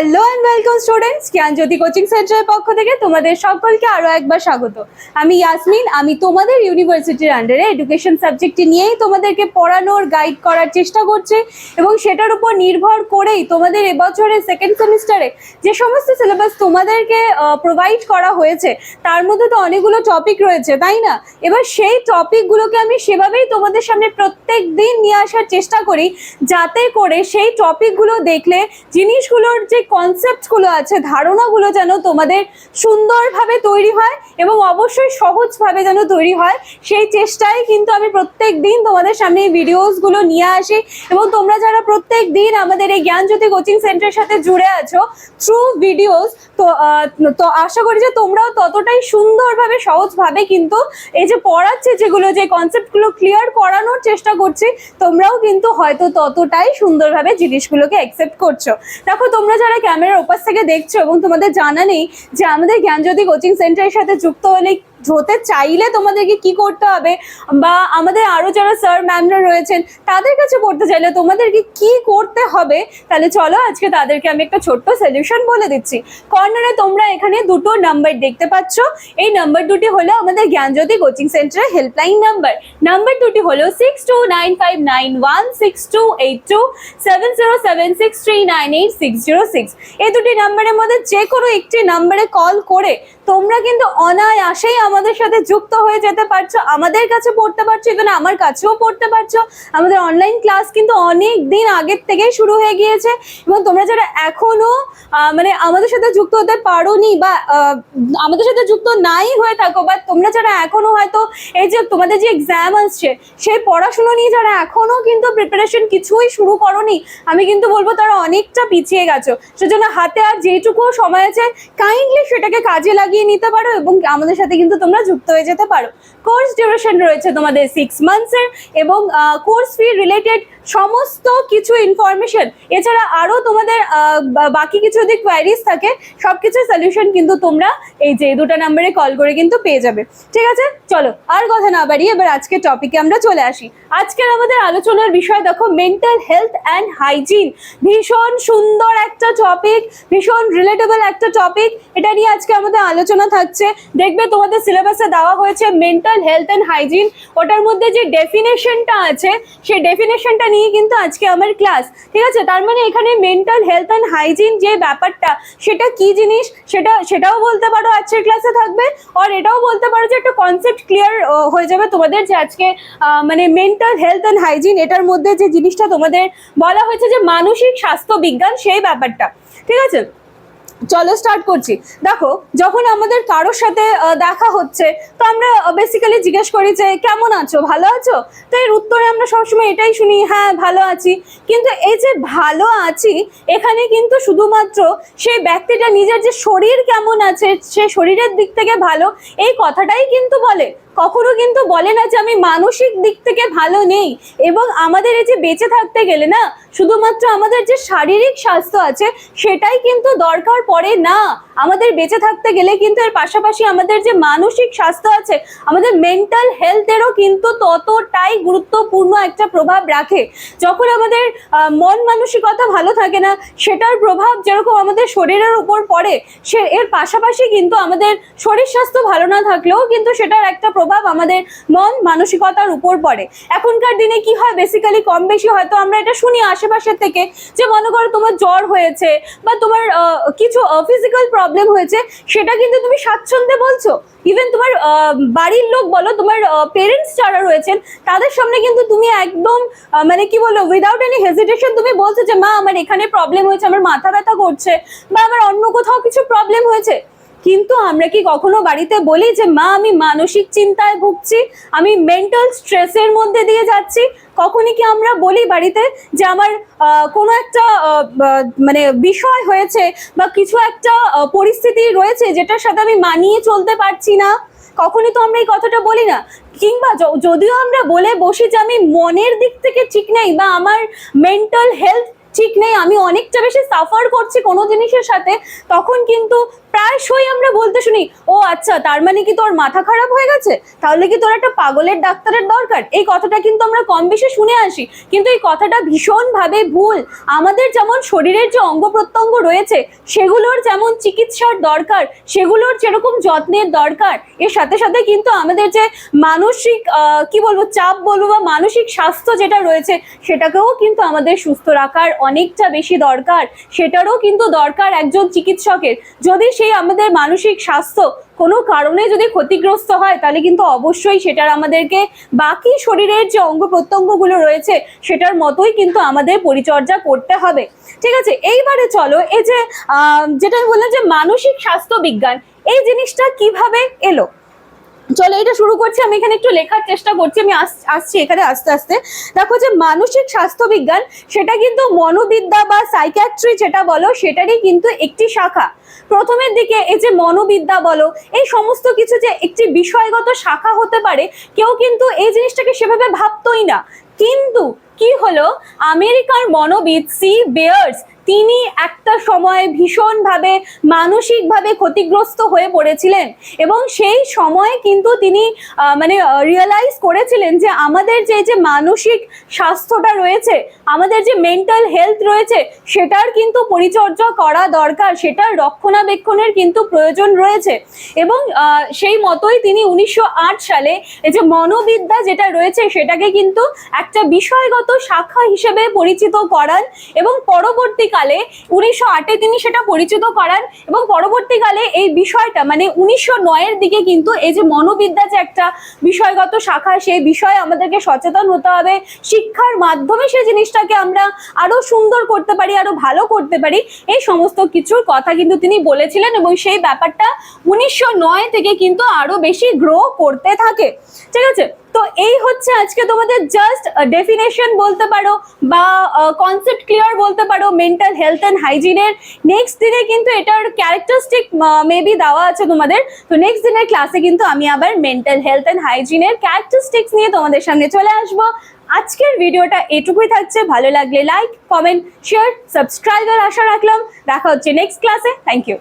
Hello and welcome students Gyanjyoti coaching সেন্টারের পক্ষ থেকে তোমাদের সকলকে আরও একবার স্বাগত। আমি ইয়াসমিন আমি তোমাদের ইউনিভার্সিটির আন্ডারে এডুকেশন সাবজেক্টটি নিয়েই তোমাদেরকে পড়ানোর গাইড করার চেষ্টা করছি এবং সেটার উপর নির্ভর করেই তোমাদের এবছরের সেকেন্ড সেমিস্টারে যে সমস্ত সিলেবাস তোমাদেরকে প্রোভাইড করা হয়েছে, তার মধ্যে তো অনেকগুলো টপিক রয়েছে, তাই না? এবার সেই টপিকগুলোকে আমি সেভাবেই তোমাদের সামনে প্রত্যেক দিন নিয়ে আসার চেষ্টা করি, যাতে করে সেই টপিকগুলো দেখলে জিনিসগুলোর যে কনসেপ্টগুলো আছে, ধারণাগুলো যেন তোমাদের সুন্দরভাবে তৈরি হয় এবং অবশ্যই সহজভাবে যেন তৈরি হয়, সেই চেষ্টায় কিন্তু আমি প্রত্যেক দিন তোমাদের সামনে এই ভিডিওসগুলো নিয়ে আসি এবং তোমরা যারা প্রত্যেক দিন আমাদের এই জ্ঞানজ্যোতি কোচিং সেন্টারের সাথে জুড়ে আছো থ্রু ভিডিওস তো তো আশা করি যে তোমরাও ততটাই সুন্দরভাবে, সহজভাবে কিন্তু এই যে পড়াচ্ছে যেগুলো, যে কনসেপ্টগুলো ক্লিয়ার করানোর চেষ্টা করছি, তোমরাও কিন্তু হয়তো ততটাই সুন্দরভাবে জিনিসগুলোকে অ্যাকসেপ্ট করছ। দেখো, তোমরা যারা ক্যামেরার ওপাশ থেকে দেখছ এবং তোমাদের জানা নেই যে আমাদের জ্ঞানজ্যোতি কোচিং সেন্টারের সাথে যুক্ত হলে হতে চাইলে তোমাদেরকে কি করতে হবে? বা আমাদের আরও যারা স্যার ম্যামরা রয়েছেন, তাদের কাছে পড়তে চাইলে তোমাদেরকে কি করতে হবে? তাহলে চলো আজকে তাদেরকে আমি একটা ছোট্ট সলিউশন বলে দিচ্ছি। কর্নারে তোমরা এখানে দুটো নাম্বার দেখতে পাচ্ছ। এই নাম্বার দুটি হলো আমাদের জ্ঞানজ্যোতি কোচিং সেন্টারের হেল্পলাইন নাম্বার নাম্বার দুটি হলো six two nine five nine one six two eight two seven zero seven six three nine eight six zero six এই দুটি নাম্বারের মধ্যে যে কোনো একটি নাম্বারে কল করে তোমরা কিন্তু অনায়াসেই আমাদের সাথে যুক্ত হয়ে যেতে পারছ, আমাদের কাছে পড়তে পারছ ইভেন আমার কাছেও পড়তে পারছ। আমাদের অনলাইন ক্লাস কিন্তু অনেক দিন আগের থেকেই শুরু হয়ে গিয়েছে এবং তোমরা যারা এখনও মানে আমাদের সাথে যুক্ত হতে পারোনি বা আমাদের সাথে যুক্ত নাই হয়ে থাকো বা তোমরা যারা এখনও হয়তো এই যে তোমাদের যে এক্সাম আসছে, সেই পড়াশুনো নিয়ে যারা এখনও কিন্তু প্রিপারেশন কিছুই শুরু করনি, আমি কিন্তু বলব তারা অনেকটা পিছিয়ে গেছো। সেজন্য হাতে আর যেটুকু সময় আছে কাইন্ডলি সেটাকে কাজে লাগিয়ে নিতে পারো এবং আমাদের সাথে কিন্তু তোমরা যুক্ত হয়ে যেতে পারো। কোর্স ডিউরেশন রয়েছে তোমাদের সিক্স মান্থসের এবং কোর্স ফি রিলেটেড সমস্ত কিছু ইনফরমেশন এছাড়া আরও তোমাদের বাকি কিছু যদি কোয়ারিজ থাকে সব কিছুর সলিউশন কিন্তু তোমরা এই যে দুটো নাম্বারে কল করে কিন্তু পেয়ে যাবে। ঠিক আছে? চলো, আর কথা না বাড়িয়ে এবার আজকের টপিকে আমরা চলে আসি। আজকের আমাদের আলোচনার বিষয় দেখো মেন্টাল হেলথ অ্যান্ড হাইজিন ভীষণ সুন্দর একটা টপিক ভীষণ রিলেটেবল একটা টপিক এটা নিয়ে আজকে আমাদের আলোচনা থাকছে। দেখবে তোমাদের সিলেবাসে দেওয়া হয়েছে মেন্টাল হেলথ অ্যান্ড হাইজিন ওটার মধ্যে যে ডেফিনেশনটা আছে, সেই ডেফিনেশনটা নিয়ে কিন্তু আজকে আমার ক্লাস ঠিক আছে? তার মানে এখানে মেন্টাল হেলথ অ্যান্ড হাইজিন যে ব্যাপারটা, সেটা কি জিনিস? সেটা, সেটাও বলতে পারো আজকের ক্লাসে থাকবে। আর এটাও বলতে পারো যে একটা কনসেপ্ট ক্লিয়ার হয়ে যাবে তোমাদের যে আজকে মানে মেন্টাল হেলথ অ্যান্ড হাইজিন এটার মধ্যে যে জিনিসটা তোমাদের বলা হয়েছে যে মানসিক স্বাস্থ্য বিজ্ঞান, সেই ব্যাপারটা। ঠিক আছে? চলো স্টার্ট করছি। দেখো, যখন আমাদের কারোর সাথে দেখা হচ্ছে, তো আমরা বেসিক্যালি জিজ্ঞেস করি যে, কেমন আছো? ভালো আছো? তো এর উত্তরে আমরা সবসময় এটাই শুনি হ্যাঁ ভালো আছি। কিন্তু এই যে, ভালো আছি, এখানে কিন্তু শুধুমাত্র সেই ব্যক্তিটা নিজের যে শরীর কেমন আছে, সে শরীরের দিক থেকে ভালো, এই কথাটাই কিন্তু বলে। কখনো কিন্তু বলে না যে আমি মানসিক দিক থেকে ভালো নেই। এবং আমাদের এই যে বেঁচে থাকতে গেলে না, শুধুমাত্র আমাদের যে শারীরিক স্বাস্থ্য আছে, সেটাই কিন্তু দরকার পড়ে না। আমাদের বেঁচে থাকতে গেলে কিন্তু এর পাশাপাশি আমাদের যে মানসিক স্বাস্থ্য আছে, আমাদের মেন্টাল হেলথেরও কিন্তু ততটাই গুরুত্বপূর্ণ একটা প্রভাব রাখে। যখন আমাদের মন মানসিকতা ভালো থাকে না, সেটার প্রভাব যেরকম আমাদের শরীরের উপর পড়ে, সে এর পাশাপাশি কিন্তু আমাদের শরীর স্বাস্থ্য ভালো না থাকলেও কিন্তু সেটার একটা প্রভাব আমাদের মন, মানসিকতার উপর পড়ে। এখনকার দিনে কি হয়? বেসিক্যালি কম বেশি হয়তো আমরা এটা শুনি আশেপাশের থেকে যে, মনে করো তোমার জ্বর হয়েছে বা তোমার কিছু ফিজিক্যাল প্রবলেম হয়েছে, সেটা কিন্তু তুমি স্বাচ্ছন্দ্যে বলছো। ইভেন তোমার বাড়ির লোক বলো, তোমার পেরেন্টস যারা রয়েছেন, তাদের সামনে কিন্তু তুমি একদম মানে কি বলো উইদাউট এনি হেজিটেশন তুমি বলছো যে, মা, আমার এখানে প্রবলেম হয়েছে, আমার মাথা ব্যথা করছে বা আমার অন্য কোথাও কিছু প্রবলেম হয়েছে। কিন্তু আমরা কি কখনো বাড়িতে বলি যে, মা, আমি মানসিক চিন্তায় ভুগছি, আমি মেন্টাল স্ট্রেসের মধ্যে দিয়ে যাচ্ছি কখনই কি আমরা বলি বাড়িতে যে, আমার কোনো একটা মানে বিষয় হয়েছে বা কিছু একটা পরিস্থিতি রয়েছে যেটার সাথে আমি মানিয়ে চলতে পারছি না কখনই তো আমরা এই কথাটা বলি না। কিংবা যদিও আমরা বলে বসি যে, আমি মনের দিক থেকে ঠিক নেই বা আমার মেন্টাল হেলথ ঠিক নেই, আমি অনেকটা বেশি সাফার করছি কোনো জিনিসের সাথে তখন কিন্তু প্রায়শই আমরা বলতে শুনি, ও আচ্ছা তার মানে কি তোর মাথা খারাপ হয়ে গেছে? তাহলে কি তোর একটা পাগলের ডাক্তারের দরকার? এই কথাটা কিন্তু আমরা কম বেশি শুনে আসি, কিন্তু এই কথাটা ভীষণভাবে ভুল। আমাদের যেমন শরীরের যে অঙ্গ প্রত্যঙ্গ রয়েছে, সেগুলোর যেমন চিকিৎসার দরকার, সেগুলোর যেরকম যত্নের দরকার, এর সাথে সাথে কিন্তু আমাদের যে মানসিক কি বলব, চাপ বলব বা মানসিক স্বাস্থ্য যেটা রয়েছে, সেটাকেও কিন্তু আমাদের সুস্থ রাখার অনেকটা বেশি দরকার। সেটারও কিন্তু দরকার একজন চিকিৎসকের। যদি সেই আমাদের মানসিক স্বাস্থ্য কোনো কারণে যদি ক্ষতিগ্রস্ত হয়, তাহলে কিন্তু অবশ্যই সেটার আমাদেরকে বাকি শরীরের যে অঙ্গ প্রত্যঙ্গগুলো রয়েছে, সেটার মতোই কিন্তু আমাদের পরিচর্যা করতে হবে। ঠিক আছে? এইবারে চলো, এই যে যেটা বললাম যে মানসিক স্বাস্থ্য বিজ্ঞান, এই জিনিসটা কীভাবে এলো? চলো, এটা শুরু করছি। আমি এখানে একটু লেখার চেষ্টা করছি। আমি আস- আসছি এখানে আস্তে আস্তে। দেখো যে মানসিক স্বাস্থ্য বিজ্ঞান সেটা কিন্তু মনোবিদ্যা বা সাইকিয়াট্রি যেটা বলো, সেটারই কিন্তু একটি শাখা। প্রথমের দিকে এই যে মনোবিদ্যা বলো, এই সমস্ত কিছু যে একটি বিষয়গত শাখা হতে পারে, কেউ কিন্তু এই জিনিসটাকে সেভাবে ভাবতোই না। কিন্তু কি হলো? আমেরিকার মনোবিদ সি বেয়ার্স তিনি একটা সময় ভীষণভাবে, মানসিকভাবে ক্ষতিগ্রস্ত হয়ে পড়েছিলেন এবং সেই সময়ে কিন্তু তিনি মানে রিয়েলাইজ করেছিলেন যে আমাদের যে যে মানসিক স্বাস্থ্যটা রয়েছে, আমাদের যে মেন্টাল হেলথ রয়েছে, সেটার কিন্তু পরিচর্যা করা দরকার, সেটার রক্ষণাবেক্ষণের কিন্তু প্রয়োজন রয়েছে। এবং সেই মতোই তিনি উনিশশো আট সালে এই যে মনোবিদ্যা যেটা রয়েছে, সেটাকে কিন্তু একটা বিষয়গত শাখা হিসেবে পরিচিত করান এবং পরবর্তীকালে উনিশশো আটে তিনি সেটা পরিচিত করান এবং পরবর্তীকালে এই বিষয়টা মানে উনিশশো নয়ের দিকে কিন্তু এই যে মনোবিদ্যা যে একটা বিষয়গত শাখা, সেই বিষয়ে আমাদেরকে সচেতন হতে হবে। শিক্ষার মাধ্যমে সেই জিনিসটাকে আমরা আরও সুন্দর করতে পারি, আরও ভালো করতে পারি, এই সমস্ত কিছুর কথা কিন্তু তিনি বলেছিলেন এবং সেই ব্যাপারটা উনিশশো নয় থেকে কিন্তু আরও বেশি গ্রো করতে থাকে। ঠিক আছে? তো এই হচ্ছে আজকে তোমাদের জাস্ট ডেফিনেশন বলতে পারো বা কনসেপ্ট ক্লিয়ার বলতে পারো মেন্টাল হেলথ অ্যান্ড হাইজিনের নেক্সট দিনে কিন্তু এটার ক্যারেক্টারিস্টিক মেবি দেওয়া আছে তোমাদের। তো নেক্সট দিনের ক্লাসে কিন্তু আমি আবার মেন্টাল হেলথ অ্যান্ড হাইজিনের ক্যারেক্টারিস্টিক্স নিয়ে তোমাদের সামনে চলে আসব। আজকের ভিডিওটা এটুকুই থাকছে। ভালো লাগলে লাইক কমেন্ট শেয়ার সাবস্ক্রাইবার আশা রাখলাম। দেখা হচ্ছে নেক্সট ক্লাসে থ্যাংক ইউ